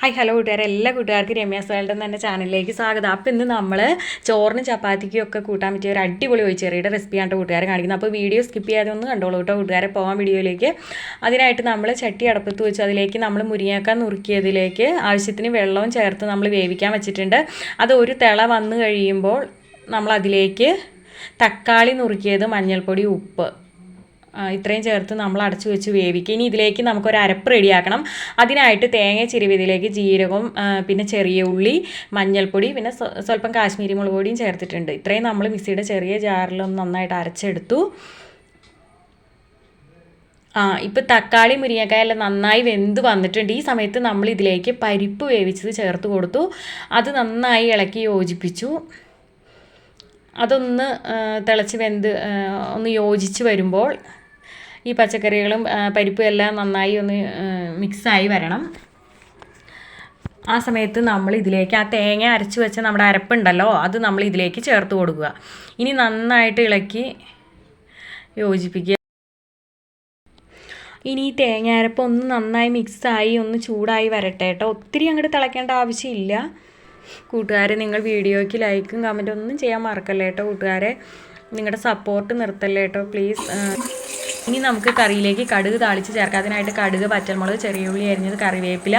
Hi hello കൂട്ടുകാരെ. എല്ലാ കൂട്ടുകാർക്കും രമ്യ സോൾഡ് തന്നെ ചാനലിലേക്ക് സ്വാഗതം. അപ്പോൾ ഇന്ന് നമ്മൾ ചോറിനും ചപ്പാത്തിക്കും ഒക്കെ കൂട്ടാൻ പറ്റിയ ഒരു അടിപൊളി ഒഴിച്ചെറിയുടെ റെസിപ്പിയാണ് കൂട്ടുകാരെ കാണിക്കുന്നത്. അപ്പോൾ വീഡിയോ സ്കിപ്പ് ചെയ്യാതെ ഒന്ന് കണ്ടോളൂ കേട്ടോ കൂട്ടുകാരെ. പോകാൻ വീഡിയോയിലേക്ക്. അതിനായിട്ട് നമ്മൾ ചട്ടി അടപ്പത്ത് വെച്ച് അതിലേക്ക് നമ്മൾ മുരിങ്ങാക്കാൻ നുറുക്കിയതിലേക്ക് ആവശ്യത്തിന് വെള്ളവും ചേർത്ത് നമ്മൾ വേവിക്കാൻ വെച്ചിട്ടുണ്ട്. അത് ഒരു തിള വന്നു കഴിയുമ്പോൾ നമ്മൾ അതിലേക്ക് തക്കാളി നുറുക്കിയത് മഞ്ഞൾപ്പൊടി ഉപ്പ്. ഇത്രയും ചേർത്ത് നമ്മൾ അടച്ചു വെച്ച് വേവിക്കുക. ഇനി ഇതിലേക്ക് നമുക്കൊരു അരപ്പ് റെഡിയാക്കണം. അതിനായിട്ട് തേങ്ങ ചിരുവിതിലേക്ക് ജീരകവും പിന്നെ ചെറിയ ഉള്ളി മഞ്ഞൾപ്പൊടി പിന്നെ സ്വല്പം കാശ്മീരി മുളക് പൊടിയും ചേർത്തിട്ടുണ്ട്. ഇത്രയും നമ്മൾ മിക്സിയുടെ ചെറിയ ജാറിലൊന്ന് നന്നായിട്ട് അരച്ചെടുത്തു. ആ ഇപ്പം തക്കാളി മുരിങ്ങക്കായെല്ലാം നന്നായി വെന്ത് വന്നിട്ടുണ്ട്. ഈ സമയത്ത് നമ്മൾ ഇതിലേക്ക് പരിപ്പ് വേവിച്ചത് ചേർത്ത് കൊടുത്തു. അത് നന്നായി ഇളക്കി യോജിപ്പിച്ചു. അതൊന്ന് തിളച്ച് വെന്ത് ഒന്ന് യോജിച്ച് വരുമ്പോൾ ഈ പച്ചക്കറികളും പരിപ്പും എല്ലാം നന്നായി ഒന്ന് മിക്സായി വരണം. ആ സമയത്ത് നമ്മൾ ഇതിലേക്ക് ആ തേങ്ങ അരച്ച് വെച്ച നമ്മുടെ അരപ്പുണ്ടല്ലോ അത് നമ്മൾ ഇതിലേക്ക് ചേർത്ത് കൊടുക്കുക. ഇനി നന്നായിട്ട് ഇളക്കി യോജിപ്പിക്കുക. ഇനി ഈ തേങ്ങ അരപ്പ് ഒന്ന് നന്നായി മിക്സായി ഒന്ന് ചൂടായി വരട്ടെ കേട്ടോ. ഒത്തിരി അങ്ങോട്ട് തിളയ്ക്കേണ്ട ആവശ്യമില്ല. കൂട്ടുകാരെ നിങ്ങൾ വീഡിയോയ്ക്ക് ലൈക്കും കമന്റും ഒന്നും ചെയ്യാൻ മറക്കല്ലേട്ടോ കൂട്ടുകാരെ. നിങ്ങളുടെ സപ്പോർട്ട് നിർത്തല്ലേട്ടോ പ്ലീസ്. ഇനി നമുക്ക് കറിയിലേക്ക് കടുക് താളിച്ച് ചേർക്കാം അതിനായിട്ട് കടുക് പച്ചമുളക് ചെറിയ ഉള്ളി അരിഞ്ഞത് കറിവേപ്പില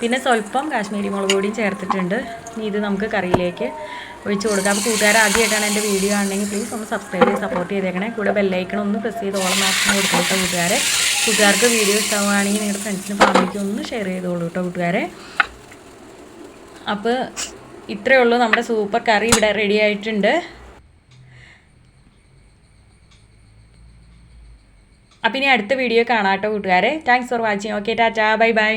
പിന്നെ സ്വല്പം കാശ്മീരി മുളക് പൊടിയും ചേർത്തിട്ടുണ്ട്. ഇനി ഇത് നമുക്ക് കറിയിലേക്ക് ഒഴിച്ച് കൊടുക്കാം. അപ്പോൾ കൂട്ടുകാർ ആദ്യമായിട്ടാണ് എന്റെ വീഡിയോ ആണെങ്കിൽ പ്ലീസ് ഒന്ന് സബ്സ്ക്രൈബ് ചെയ്ത് സപ്പോർട്ട് ചെയ്തേക്കണേ. കൂടെ ബെല്ലൈക്കൺ ഒന്ന് പ്രസ് ചെയ്ത് ഓളം മാക്സിമം കൊടുക്കട്ടോ കൂട്ടുകാരെ. കൂട്ടുകാർക്ക് വീഡിയോ ഇഷ്ടമാണെങ്കിൽ നിങ്ങളുടെ ഫ്രണ്ട്സിനും ഫാമിലിക്കും ഒന്ന് ഷെയർ ചെയ്തോളൂ കേട്ടോ കൂട്ടുകാരെ. അപ്പോൾ ഇത്രയേ ഉള്ളൂ നമ്മുടെ സൂപ്പർ കറി ഇവിടെ റെഡി ആയിട്ടുണ്ട്. അപ്പം ഇനി അടുത്ത വീഡിയോ കാണാട്ടോ കേട്ടോ കൂട്ടുകാരെ. Thanks for watching okay tata bye bye